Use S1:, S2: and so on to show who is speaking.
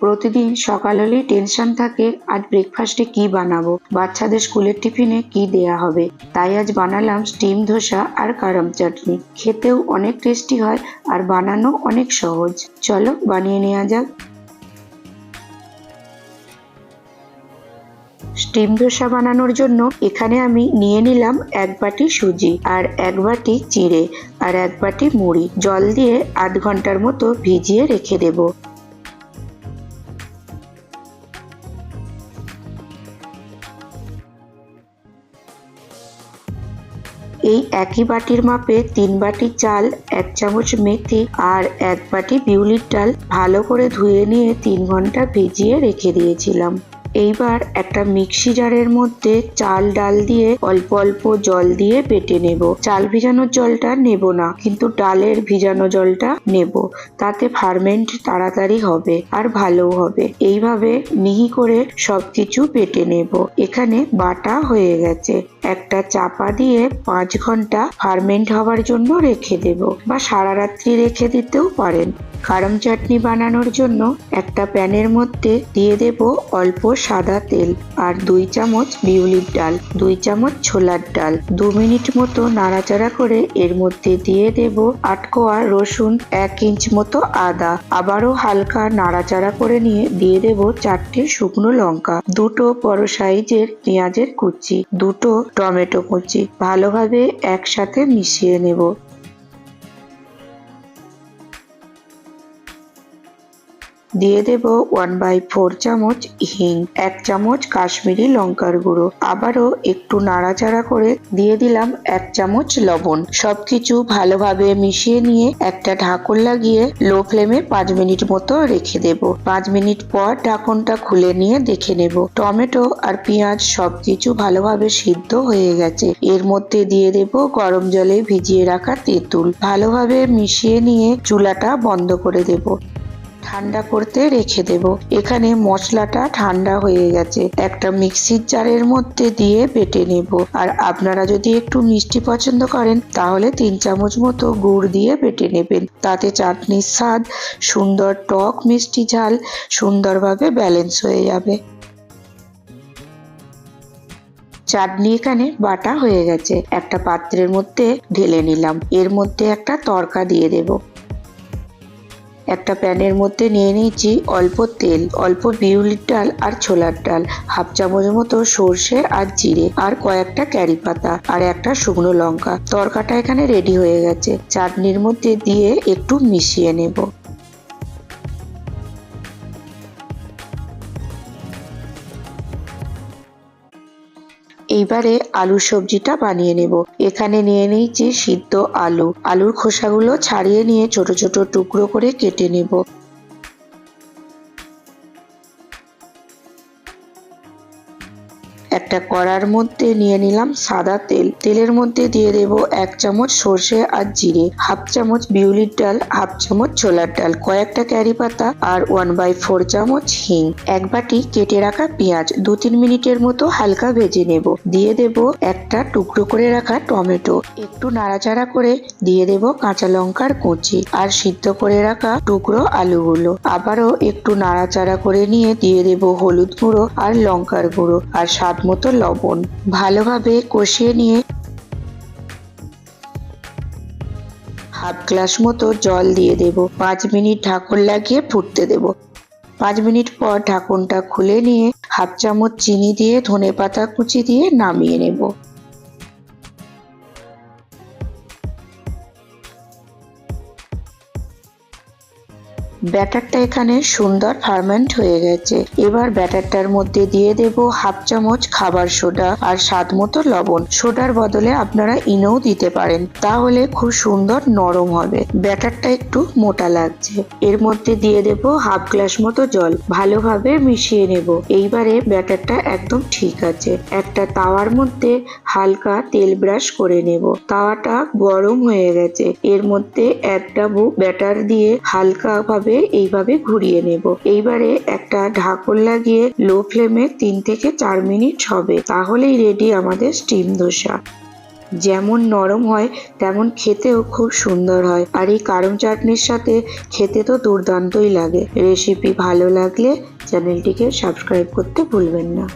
S1: প্রতিদিন সকাল হলেই টেনশন থাকে, আজ ব্রেকফাস্টে কি বানাবো? বাচ্চাদের স্কুলের টিফিনে কি দেয়া হবে? তাই আজ বানালাম স্টিম ধোসা আর কারাম চাটনি। খেতেও অনেক টেস্টি হয় আর বানানো অনেক সহজ। চলো বানিয়ে নেওয়া যাক। স্টিম ধোসা বানানোর জন্য এখানে আমি নিয়ে নিলাম এক বাটি সুজি আর এক বাটি চিড়ে আর এক বাটি মুড়ি। জল দিয়ে আধ ঘণ্টার মতো ভিজিয়ে রেখে দেবো। এই একই বাটির মাপে তিন বাটি চাল, এক চামচ মেথি আর এক বাটি বিউলির ডাল ভালো করে ধুয়ে নিয়ে তিন ঘণ্টা ভিজিয়ে রেখে দিয়েছিলাম। এইবার একটা মিক্সি জারের মধ্যে চাল, ডাল দিয়ে অল্প অল্প জল দিয়ে বেটে নেব। চাল ভিজানোর জলটা নেব না, কিন্তু ডালের ভিজানো জলটা নেব। তাতে ফার্মেন্ট তাড়াতাড়ি হবে আর ভালোও হবে। এইভাবে মিহি করে সবকিছু বেটে নেব। এখানে বাটা হয়ে গেছে। একটা চাপা দিয়ে পাঁচ ঘণ্টা ফার্মেন্ট হওয়ার জন্য রেখে দেব বা সারা রাত্রি রেখে দিতেও পারেন। কারম চাটনি বানানোর জন্য একটা প্যানের মধ্যে দিয়ে দেব অল্প সাদা তেল আর দুই চামচ বিউলির ডাল, দুই চামচ ছোলার ডাল। দু মিনিট মতো নাড়াচাড়া করে এর মধ্যে দিয়ে দেব আটকোয়া রসুন এক ইঞ্চ মতো আদা। আবারও হালকা নাড়াচাড়া করে নিয়ে দিয়ে দেব চারটে শুকনো লঙ্কা, দুটো বড় সাইজের পেঁয়াজের কুচি, দুটো টমেটো কুচি। ভালোভাবে একসাথে মিশিয়ে নেব। দিয়ে দেব ওয়ান বাই ফোর চামচ হিং, এক চামচ কাশ্মীরি লঙ্কার গুঁড়ো। আবারও একটু নাড়াচাড়া করে দিয়ে দিলাম এক চামচ লবণ। সবকিছু ভালোভাবে মিশিয়ে নিয়ে একটা ঢাকন লাগিয়ে লো ফ্লেমে পাঁচ মিনিট মতো রেখে দেব। পাঁচ মিনিট পর ঢাকনটা খুলে নিয়ে দেখে নেব। টমেটো আর পেঁয়াজ সবকিছু ভালোভাবে সিদ্ধ হয়ে গেছে। এর মধ্যে দিয়ে দেব গরম জলে ভিজিয়ে রাখা তেঁতুল। ভালোভাবে মিশিয়ে নিয়ে চুলাটা বন্ধ করে দেব। ঠান্ডা করতে রেখে দেব। এখানে মশলাটা ঠান্ডা হয়ে গেছে। একটা মিক্সির জারের মধ্যে দিয়ে বেটে নেব। আর আপনারা যদি একটু মিষ্টি পছন্দ করেন, তাহলে তিন চামচ মতো গুড় দিয়ে বেটে নেবেন। তাতে চাটনির স্বাদ, সুন্দর টক মিষ্টি ঝাল, সুন্দরভাবে ব্যালেন্স হয়ে যাবে। চাটনি এখানে বাটা হয়ে গেছে। একটা পাত্রের মধ্যে ঢেলে নিলাম। এর মধ্যে একটা তরকা দিয়ে দেবো। একটা প্যানের মধ্যে নিয়ে নিয়েছি অল্প তেল, অল্প বিউলির ডাল আর ছোলার ডাল, হাফ চামচ মতো সর্ষে আর জিরে, আর কয়েকটা ক্যারি পাতা আর একটা শুকনো লঙ্কা। তরকাটা এখানে রেডি হয়ে গেছে। চাটনির মধ্যে দিয়ে একটু মিশিয়ে নেব। এইবারে আলু সবজিটা বানিয়ে নেব। এখানে নিয়ে নিয়েছি সিদ্ধ আলু। আলুর খোসাগুলো ছাড়িয়ে নিয়ে ছোট ছোট টুকরো করে কেটে নেব। একটা কড়ার মধ্যে নিয়ে নিলাম সাদা তেল। তেলের মধ্যে দিয়ে দেব এক চামচ সর্ষে আর জিরে, হাফ চামচ বিউলির ডাল, হাফ চামচ ছোলার ডাল, কয়েকটা ক্যারি পাতা আর ওয়ান বাই ফোর চামচ হিং। এক বাটি কেটে রাখা পেঁয়াজ দু তিন মিনিটের মতো হালকা ভেজে নেব। দিয়ে দেব একটা টুকরো করে রাখা টমেটো। একটু নাড়াচাড়া করে দিয়ে দেব কাঁচা লঙ্কার কুচি আর সিদ্ধ করে রাখা টুকরো আলুগুলো। আবারও একটু নাড়াচাড়া করে নিয়ে দিয়ে দেব হলুদ গুঁড়ো আর লঙ্কার গুঁড়ো। আর স্বাদ মতো লবণ ভালোভাবে কষিয়ে নিয়ে হাফ গ্লাস মতো জল দিয়ে দেব। পাঁচ মিনিট ঢাকন লাগিয়ে ফুটতে দেব। পাঁচ মিনিট পর ঢাকনটা খুলে নিয়ে হাফ চামচ চিনি দিয়ে ধনে পাতা কুচি দিয়ে নামিয়ে নেব। ব্যাটারটা এখানে সুন্দর ফার্মেন্ট হয়ে গেছে। এবার ব্যাটারটার মধ্যে দিয়ে দেব হাফ চামচ খাবার সোডা আর স্বাদ মতো লবণ। সোডার বদলে আপনারা ইনোও দিতে পারেন, তাহলে খুব সুন্দর নরম হবে। ব্যাটারটা একটু মোটা লাগছে। এর মধ্যে দিয়ে দেব হাফ গ্লাস মতো জল। ভালোভাবে মিশিয়ে নেব। এইবারে ব্যাটারটা একদম ঠিক আছে। একটা তাওয়ার মধ্যে হালকা তেল ব্রাশ করে নেব। তাওয়াটা গরম হয়ে গেছে। এর মধ্যে এক ডাবু ব্যাটার দিয়ে হালকা ভাবে এইভাবে ঘুরিয়ে নেব। এইবারে একটা ঢাকন লাগিয়ে লো ফ্লেমে তিন থেকে চার মিনিট হবে। তাহলেই রেডি আমাদের স্টিম ধোসা যেমন নরম হয়, তেমন খেতেও খুব সুন্দর হয়। আর এই কারম চাটনির সাথে খেতে তো দুর্দান্তই লাগে। রেসিপি ভালো লাগলে চ্যানেলটিকে সাবস্ক্রাইব করতে ভুলবেন না।